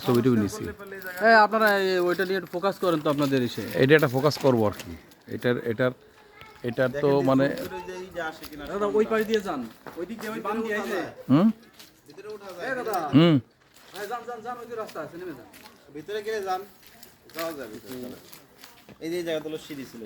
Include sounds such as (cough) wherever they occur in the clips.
ছবি টবি নিছি। হ্যাঁ আপনারা এই- ওইটা নিয়ে ফোকাস করেন তো আপনাদের এসে। এটা একটা ফোকাস করব আর কি। এটার এটার এটার তো মানে দাদা ওই পাশ দিয়ে যান। ওই দিক দিয়ে ওই বাম দিয়ে আইছে হুম দাদা। হুম। হ্যাঁ যান যান যান ওই যে রাস্তা আছে নেমে যান। ভিতরে গেলে যান। যাওয়া যাবে এই যে হলো সিঁড়ি ছিল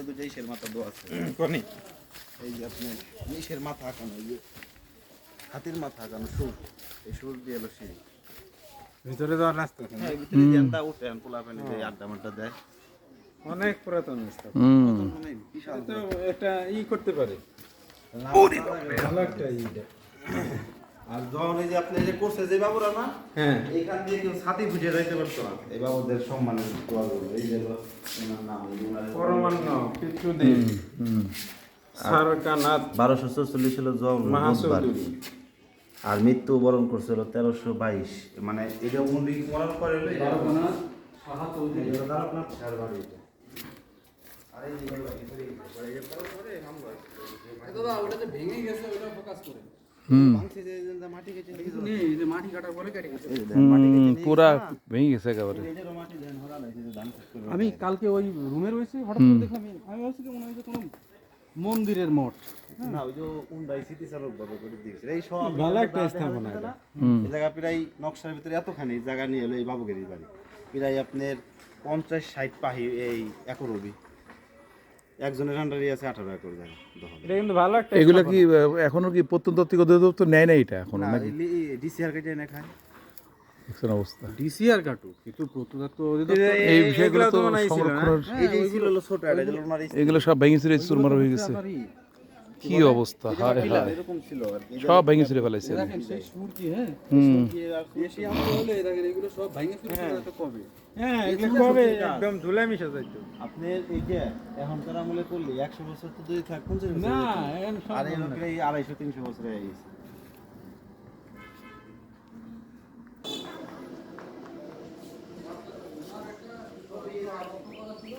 দুটো ইসের মাথা দোয়া আছে। (coughs) কোনি এই যে আপনার ইসের মাথা আঁকানো এই যে হাতির মাথা আঁকানো সুর। এই সুর দিয়ে হলো সিঁড়ি। ভিতরে যাওয়ার রাস্তা হ্যাঁ ভিতরে জ্যানটা উঠে আন পোলা ফেলে যে আড্ডা মাড্ডা দেয়। অনেক পুরাতন স্থাপনা মানে বিশাল তো একটা ই করতে পারে। ভালো একটা আর যখন এই যে আপনি যে করছে যে বাবুরা না হ্যাঁ। এইখান দিয়ে কেউ ছাতি বুঝে যাইতে পারতো না। এই বাবুদের সম্মানের দোয়াগুলো এই যে ওনার নাম এই যে ওনার- পরমান্ন পিতৃদেব সারকানাথ বারোশো চল্লিশ ছিল জল। আর মৃত্যু বরণ করছিল তেরোশো বাইশ। মানে এটা উনি মরণ করে পরে ভেঙে গেছে একেবারে। আমি কালকে ওই রুমে রয়েছি হঠাৎ করে দেখলাম আমি ভাবছি মনে হয় যে কোনো মন্দিরের মঠ। না, ওই যে উন্ডাই স্মৃতিচারক ভাবে করে দিয়েছে। এই সব ভালো একটা স্থাপনা এই জায়গা প্রায় নকশার ভিতরে এতখানি জায়গা নিয়ে এলো এই বাবুগেরির বাড়ি। প্রায় আপনার পঞ্চাশ ষাট পাহি এই একর একজনের আন্ডারে আছে আঠারো একর জায়গা দখল। এটা কিন্তু ভালো একটা এগুলো কি এখনও কি প্রত্যন্ত অধিদপ্তর নেয় না এটা এখনও নাকি? ডিসিআর কেটে এনে খায়। দেখছেন অবস্থা। ডিসিআর কাটুক কিন্তু প্রত্নতত্ত্ব অধিদপ্তর এই এই- বিষয়গুলো তো তো মনে হয় ছিল না? সংরক্ষণের এই যে ছিল ছোট এটা ছিল ওনার এগুলো সব ভেঙে ছিঁড়ে চুরমার হয়ে গেছে। কি অবস্থা? হায় হায়। এরকম ছিল আর কি। সব ভেঙে ছিঁড়ে ফেলাইছে। দেখেন সেই সুর কি হ্যাঁ? হুম। বেশি আমলে হলে দেখেন এগুলো সব ভাঙে চুরে চলে কবে? হ্যাঁ এগুলো কবে? একদম ধুলে মিশে যাইতো। আপনার এখনকার আমলে করলে একশো বছর তো যদি থাক না হতো। এখন সব আর এই আড়াইশো তিনশো বছর হয়ে গেছে। এই